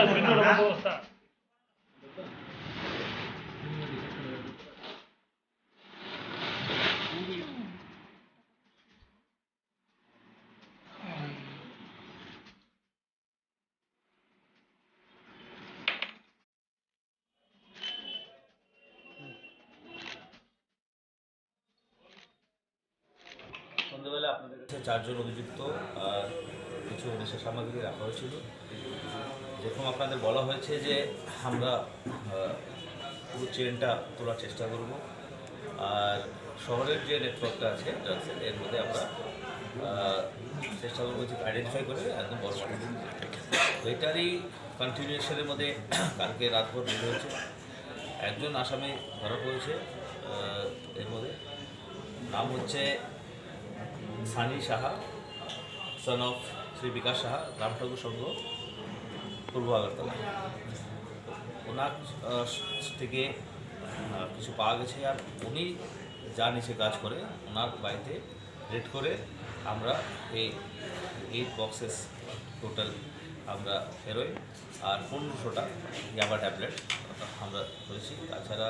al. সন্ধ্যাবেলা আপনাদের কাছে চারজন অভিযুক্ত আর কিছু নেশা সামগ্রী রাখা হয়েছিল। যেরকম আপনাদের বলা হয়েছে যে আমরা পুরো চেনটা তোলার চেষ্টা করব। আর শহরের যে নেটওয়ার্কটা আছে ড্রাগসের এর মধ্যে আমরা চেষ্টা করব যে আইডেন্টিফাই করে একদম বড়। এটারই কন্টিনিউশনের মধ্যে কালকে রাতভর বের হয়েছে। একজন আসামি ধরা পড়েছে এর মধ্যে। নাম হচ্ছে সানি সাহা সন অফ শ্রী বিকাশ সাহা, রামঠাকুর সংঘ, পূর্ব আগরতলা। ওনার থেকে কিছু পাওয়া গেছে আর উনি যা নিচে কাজ করে, ওনার বাড়িতে রেড করে আমরা এই এইট বক্সেস টোটাল আমরা ফেরোই আর পনেরোশোটা ইয়াবা ট্যাবলেট আমরা করেছি। তাছাড়া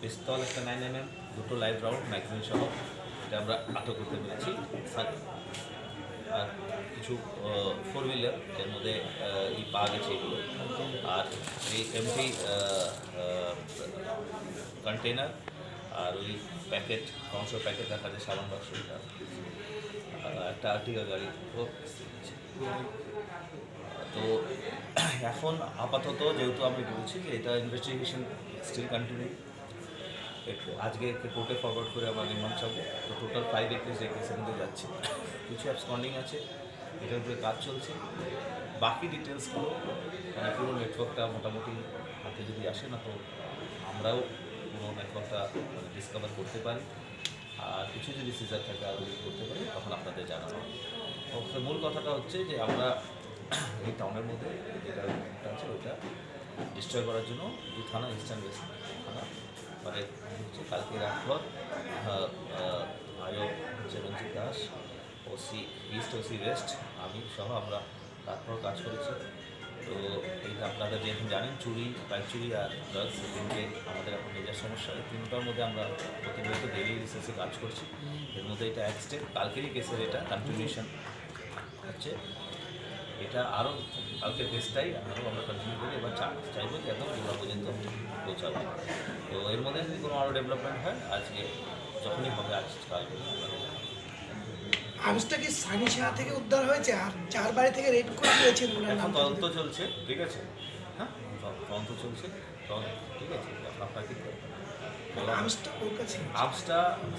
পিস্তল একটা নাইন এম এম দুটো লাইভ রাউন্ড ম্যাগজিন সহ এটা আমরা আটক করতে পেরেছি। আর- কিছু ফোর হুইলার এর মধ্যে এই পা গেছে এগুলো আর এই এমটি কন্টেনার আর ওই প্যাকেট মাংস প্যাকেট রাখা যে সাবান বাক্স একটা আর্টিকা গাড়ি। তো এখন আপাতত যেহেতু আমি বলছি যে এটা ইনভেস্টিগেশন স্টিল কন্টিনিউ আজকে কোর্টে ফরওয়ার্ড করে আমরা রিমান্ড চাবো। তো টোটাল ফাইভ একত্রিশ কেসের মধ্যে যাচ্ছে। কিছু অ্যাবসকন্ডিং আছে। এটার উপরে কাজ চলছে। বাকি ডিটেলসগুলো মানে পুরো নেটওয়ার্কটা মোটামুটি হাতে যদি আসে না তো আমরাও পুরো নেটওয়ার্কটা ডিসকভার করতে পারি। আর কিছু যদি সিজার থাকে আরও করতে পারি, তখন আপনাদের জানাব। মূল কথাটা হচ্ছে যে আমরা এই টাউনের মধ্যে যেটা আছে, ওইটা ডিস্ট্রয় করার জন্য দুই থানা ইস্টার্ন ওয়েস্ট থানা মানে হচ্ছে কালকে রাতভর আয়ো হচ্ছে Ranjit Das, OC east OC west আমি সহ আমরা রাতভর কাজ করেছি। তো এই আপনারা যেরকম জানেন, চুরি বাইক চুরি আর ড্রাগস তিনটে আমাদের এখন নিজের সমস্যা। এই তিনটার মধ্যে আমরা প্রতিনিয়ত ডেলি রিসার্চে কাজ করছি। এর মধ্যে এটা এক স্টেপ কালকেরই কেসের এটা কন্টিনিউশন হচ্ছে এটা আরও কালকে বেসটাই আরও আমরা কন্টিনিউ করি এবার চাইব যে একদম দুর্গা পর্যন্ত পৌঁছাবো। তো এর মধ্যে যদি কোনো আরও ডেভেলপমেন্ট হয় আজকে যখনই হবে আজ কালকে আর্মসটা কি সানি সাহা থেকে উদ্ধার হয়েছে আর যার বাড়ি থেকে রেড করে দিয়েছেন এখন তদন্ত চলছে। ঠিক আছে? হ্যাঁ? তদন্ত চলছে। তদন্ত ঠিক আছে আপনাকে আর্মসটা ওর কাছে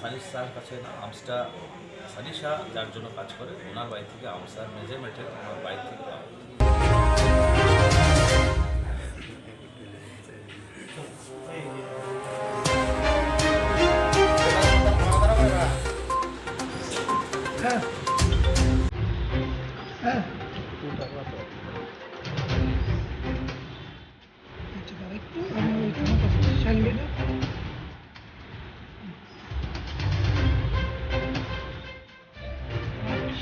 সানিস শাহর কাছে না আর্মসটা সানি শাহ যার জন্য কাজ করে ওনার বাড়ি থেকে আমসার মেজারমেন্টের ওনার বাড়ি থেকে পাওয়া